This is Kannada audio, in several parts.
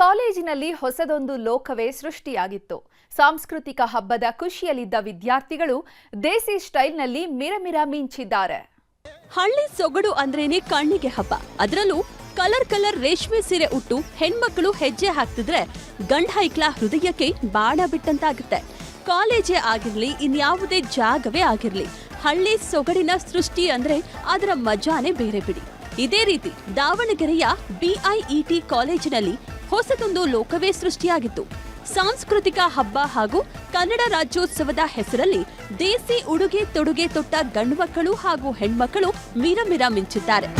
ಕಾಲೇಜಿನಲ್ಲಿ ಹೊಸದೊಂದು ಲೋಕವೇ ಸೃಷ್ಟಿಯಾಗಿತ್ತು. ಸಾಂಸ್ಕೃತಿಕ ಹಬ್ಬದ ಖುಷಿಯಲ್ಲಿದ್ದ ವಿದ್ಯಾರ್ಥಿಗಳು ದೇಸಿ ಸ್ಟೈಲ್ನಲ್ಲಿ ಮಿರಮಿರ ಮಿಂಚಿದ್ದಾರೆ. ಹಳ್ಳಿ ಸೊಗಡು ಅಂದ್ರೇನೆ ಕಣ್ಣಿಗೆ ಹಬ್ಬ. ಅದರಲ್ಲೂ ಕಲರ್ ಕಲರ್ ರೇಷ್ಮೆ ಸೀರೆ ಉಟ್ಟು ಹೆಣ್ಮಕ್ಳು ಹೆಜ್ಜೆ ಹಾಕ್ತಿದ್ರೆ ಗಂಡ ಹೈಕ್ಲ ಹೃದಯಕ್ಕೆ ಬಾಣ ಬಿಟ್ಟಂತಾಗುತ್ತೆ. ಕಾಲೇಜೇ ಆಗಿರ್ಲಿ, ಇನ್ಯಾವುದೇ ಜಾಗವೇ ಆಗಿರ್ಲಿ, ಹಳ್ಳಿ ಸೊಗಡಿನ ಸೃಷ್ಟಿ ಅಂದ್ರೆ ಅದರ ಮಜಾನೇ ಬೇರೆ ಬಿಡಿ. ಇದೇ ರೀತಿ ದಾವಣಗೆರೆಯ ಬಿಐಇಟಿ ಕಾಲೇಜಿನಲ್ಲಿ ಹೊಸದೊಂದು ಲೋಕವೇ ಸೃಷ್ಟಿಯಾಗಿತ್ತು. ಸಾಂಸ್ಕೃತಿಕ ಹಬ್ಬ ಹಾಗೂ ಕನ್ನಡ ರಾಜ್ಯೋತ್ಸವದ ಹೆಸರಲ್ಲಿ ದೇಸಿ ಉಡುಗೆ ತೊಡುಗೆ ತೊಟ್ಟ ಗಂಡ್ಮಕ್ಕಳು ಹಾಗೂ ಹೆಣ್ಮಕ್ಕಳು ಮಿರಮಿರ ಮಿಂಚಿದ್ದಾರೆ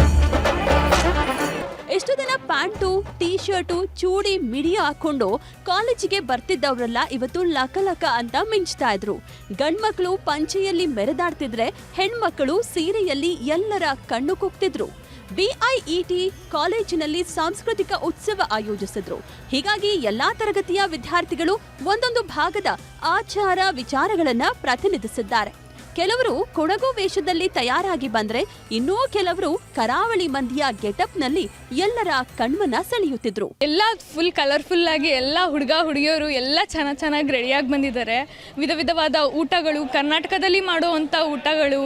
ಎಷ್ಟು ದಿನ ಪ್ಯಾಂಟು ಟೀ ಶರ್ಟು ಚೂಡಿ, ಮಿಡಿ ಹಾಕೊಂಡು ಕಾಲೇಜಿಗೆ ಬರ್ತಿದ್ದವರೆಲ್ಲ ಇವತ್ತು ಲಕ ಲಕ ಅಂತ ಮಿಂಚ್ತಾ ಇದ್ರು. ಗಂಡ್ಮಕ್ಳು ಪಂಚೆಯಲ್ಲಿ ಮೆರೆದಾಡ್ತಿದ್ರೆ ಹೆಣ್ಮಕ್ಕಳು ಸೀರೆಯಲ್ಲಿ ಎಲ್ಲರ ಕಣ್ಣು ಕುಗ್ತಿದ್ರು ಬಿಐಇಟಿ ಕಾಲೇಜಿನಲ್ಲಿ ಸಾಂಸ್ಕೃತಿಕ ಉತ್ಸವ ಆಯೋಜಿಸಿದ್ರು. ಹೀಗಾಗಿ ಎಲ್ಲಾ ತರಗತಿಯ ವಿದ್ಯಾರ್ಥಿಗಳು ಒಂದೊಂದು ಭಾಗದ ಆಚಾರ ವಿಚಾರಗಳನ್ನ ಪ್ರತಿನಿಧಿಸಿದ್ದಾರೆ. ಕೆಲವರು ಕೊಡಗು ವೇಷದಲ್ಲಿ ತಯಾರಾಗಿ ಬಂದ್ರೆ ಇನ್ನೂ ಕೆಲವರು ಕರಾವಳಿ ಮಂದಿಯ ಗೆಟಪ್ನಲ್ಲಿ ಎಲ್ಲರ ಕಣ್ಮನ ಸೆಳೆಯುತ್ತಿದ್ರು. ಎಲ್ಲ ಫುಲ್ ಕಲರ್ಫುಲ್ ಆಗಿ ಎಲ್ಲ ಹುಡುಗ ಹುಡುಗಿಯರು ಎಲ್ಲ ಚೆನ್ನಾಗಿ ಚೆನ್ನಾಗಿ ರೆಡಿಯಾಗಿ ಬಂದಿದ್ದಾರೆ. ವಿಧ ವಿಧವಾದ ಊಟಗಳು ಕರ್ನಾಟಕದಲ್ಲಿ ಮಾಡುವಂಥ ಊಟಗಳು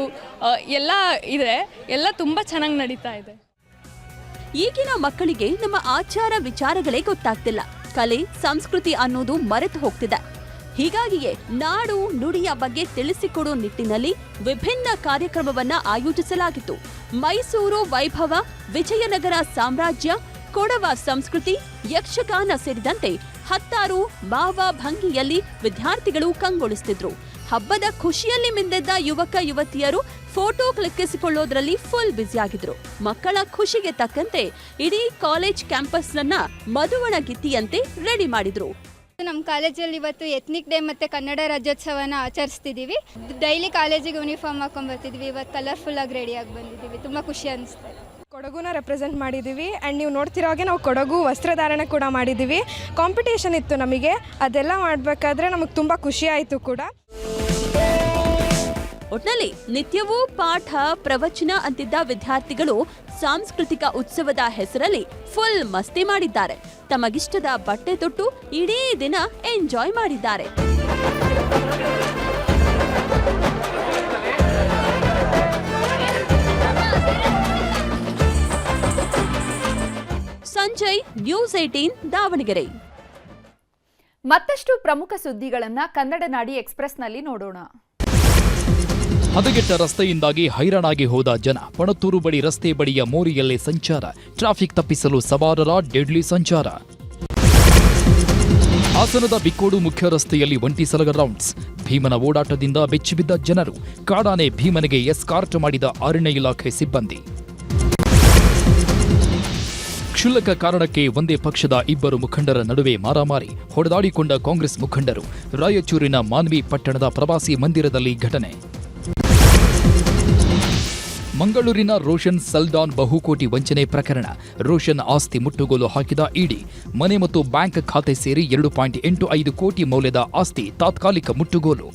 ಎಲ್ಲ ಇದೆ. ಎಲ್ಲ ತುಂಬ ಚೆನ್ನಾಗಿ ನಡೀತಾ ಇದೆ. ಈಗಿನ ಮಕ್ಕಳಿಗೆ ನಮ್ಮ ಆಚಾರ ವಿಚಾರಗಳೇ ಗೊತ್ತಾಗ್ತಿಲ್ಲ. ಕಲೆ ಸಂಸ್ಕೃತಿ ಅನ್ನೋದು ಮರೆತು ಹೋಗ್ತಿದೆ. ಹೀಗಾಗಿಯೇ ನಾಡು ನುಡಿಯ ಬಗ್ಗೆ ತಿಳಿಸಿಕೊಡೋ ನಿಟ್ಟಿನಲ್ಲಿ ವಿಭಿನ್ನ ಕಾರ್ಯಕ್ರಮವನ್ನ ಆಯೋಜಿಸಲಾಗಿತ್ತು. ಮೈಸೂರು ವೈಭವ, ವಿಜಯನಗರ ಸಾಮ್ರಾಜ್ಯ, ಕೊಡವ ಸಂಸ್ಕೃತಿ, ಯಕ್ಷಗಾನ ಸೇರಿದಂತೆ ಹತ್ತಾರು ಭಾವ ಭಂಗಿಯಲ್ಲಿ ವಿದ್ಯಾರ್ಥಿಗಳು ಕಂಗೊಳಿಸುತ್ತಿದ್ರು ಹಬ್ಬದ ಖುಷಿಯಲ್ಲಿ ಮಿಂದೆದ್ದ ಯುವಕ ಯುವತಿಯರು ಫೋಟೋ ಕ್ಲಿಕ್ಕಿಸಿಕೊಳ್ಳೋದ್ರಲ್ಲಿ ಫುಲ್ ಬ್ಯುಸಿಯಾಗಿದ್ರು. ಮಕ್ಕಳ ಖುಷಿಗೆ ತಕ್ಕಂತೆ ಇಡೀ ಕಾಲೇಜ್ ಕ್ಯಾಂಪಸ್ನನ್ನ ಮಧುವಣ ಗಿತ್ತಿಯಂತೆ ರೆಡಿ ಮಾಡಿದ್ರು. ನಮ್ಮ ಕಾಲೇಜಲ್ಲಿ ಇವತ್ತು ಎತ್ನಿಕ್ ಡೇ ಮತ್ತು ಕನ್ನಡ ರಾಜ್ಯೋತ್ಸವನ ಆಚರಿಸ್ತಿದ್ದೀವಿ. ಡೈಲಿ ಕಾಲೇಜಿಗೆ ಯೂನಿಫಾರ್ಮ್ ಹಾಕೊಂಡು ಬರ್ತಿದ್ವಿ. ಇವತ್ತು ಕಲರ್ಫುಲ್ಲಾಗಿ ರೆಡಿಯಾಗಿ ಬಂದಿದ್ದೀವಿ. ತುಂಬ ಖುಷಿ ಅನಿಸ್ತಾ ಕೊಡಗುನ ರೆಪ್ರೆಸೆಂಟ್ ಮಾಡಿದ್ದೀವಿ. ಆ್ಯಂಡ್ ನೀವು ನೋಡ್ತಿರೋ ಹಾಗೆ ನಾವು ಕೊಡಗು ವಸ್ತ್ರಧಾರಣೆ ಕೂಡ ಮಾಡಿದ್ದೀವಿ. ಕಾಂಪಿಟೇಷನ್ ಇತ್ತು ನಮಗೆ. ಅದೆಲ್ಲ ಮಾಡಬೇಕಾದ್ರೆ ನಮಗೆ ತುಂಬ ಖುಷಿ ಆಯಿತು ಕೂಡ. ಒಟ್ನಲ್ಲಿ ನಿತ್ಯವೂ ಪಾಠ, ಪ್ರವಚನ ಅಂತಿದ್ದ ವಿದ್ಯಾರ್ಥಿಗಳು ಸಾಂಸ್ಕೃತಿಕ ಉತ್ಸವದ ಹೆಸರಲ್ಲಿ ಫುಲ್ ಮಸ್ತಿ ಮಾಡಿದ್ದಾರೆ. ತಮಗಿಷ್ಟದ ಬಟ್ಟೆ ತೊಟ್ಟು ಇಡೀ ದಿನ ಎಂಜಾಯ್ ಮಾಡಿದ್ದಾರೆ. Sanjay news eighteen Davanagere. ಮತ್ತಷ್ಟು ಪ್ರಮುಖ ಸುದ್ದಿಗಳನ್ನ ಕನ್ನಡ ನಾಡಿ ಎಕ್ಸ್ಪ್ರೆಸ್ನಲ್ಲಿ ನೋಡೋಣ. ಹದಗೆಟ್ಟ ರಸ್ತೆಯಿಂದಾಗಿ ಹೈರಾಣಾಗಿ ಹೋದ ಜನ ಪಣತ್ತೂರು ಬಳಿ ರಸ್ತೆ ಬಳಿಯ ಮೋರಿಯಲ್ಲೇ ಸಂಚಾರ, ಟ್ರಾಫಿಕ್ ತಪ್ಪಿಸಲು ಸವಾರರ ಡೆಡ್ಲಿ ಸಂಚಾರ. ಹಾಸನದ ಬಿಕ್ಕೋಡು ಮುಖ್ಯ ರಸ್ತೆಯಲ್ಲಿ ಒಂಟಿ ಸಲಗ ರೌಂಡ್ಸ್. ಭೀಮನ ಓಡಾಟದಿಂದ ಬೆಚ್ಚಿಬಿದ್ದ ಜನರು ಕಾಡಾನೆ ಭೀಮನಿಗೆ ಎಸ್ಕಾರ್ಟ್ ಮಾಡಿದ ಅರಣ್ಯ ಇಲಾಖೆ ಸಿಬ್ಬಂದಿ. ಕ್ಷುಲ್ಲಕ ಕಾರಣಕ್ಕೆ ಒಂದೇ ಪಕ್ಷದ ಇಬ್ಬರು ಮುಖಂಡರ ನಡುವೆ ಮಾರಾಮಾರಿ ಹೊಡೆದಾಡಿಕೊಂಡ ಕಾಂಗ್ರೆಸ್ ಮುಖಂಡರು ರಾಯಚೂರಿನ ಮಾನ್ವಿ ಪಟ್ಟಣದ ಪ್ರವಾಸಿ ಮಂದಿರದಲ್ಲಿ ಘಟನೆ. ಮಂಗಳೂರಿನ ರೋಷನ್ ಸಲ್ಡಾನ್ ಬಹುಕೋಟಿ ವಂಚನೆ ಪ್ರಕರಣ. ರೋಷನ್ ಆಸ್ತಿ ಮುಟ್ಟುಗೋಲು ಹಾಕಿದ ಇಡಿ. ಮನೆ ಮತ್ತು ಬ್ಯಾಂಕ್ ಖಾತೆ ಸೇರಿ ಎರಡು ಪಾಯಿಂಟ್ ಎಂಟು ಐದು ಕೋಟಿ ಮೌಲ್ಯದ ಆಸ್ತಿ ತಾತ್ಕಾಲಿಕ ಮುಟ್ಟುಗೋಲು.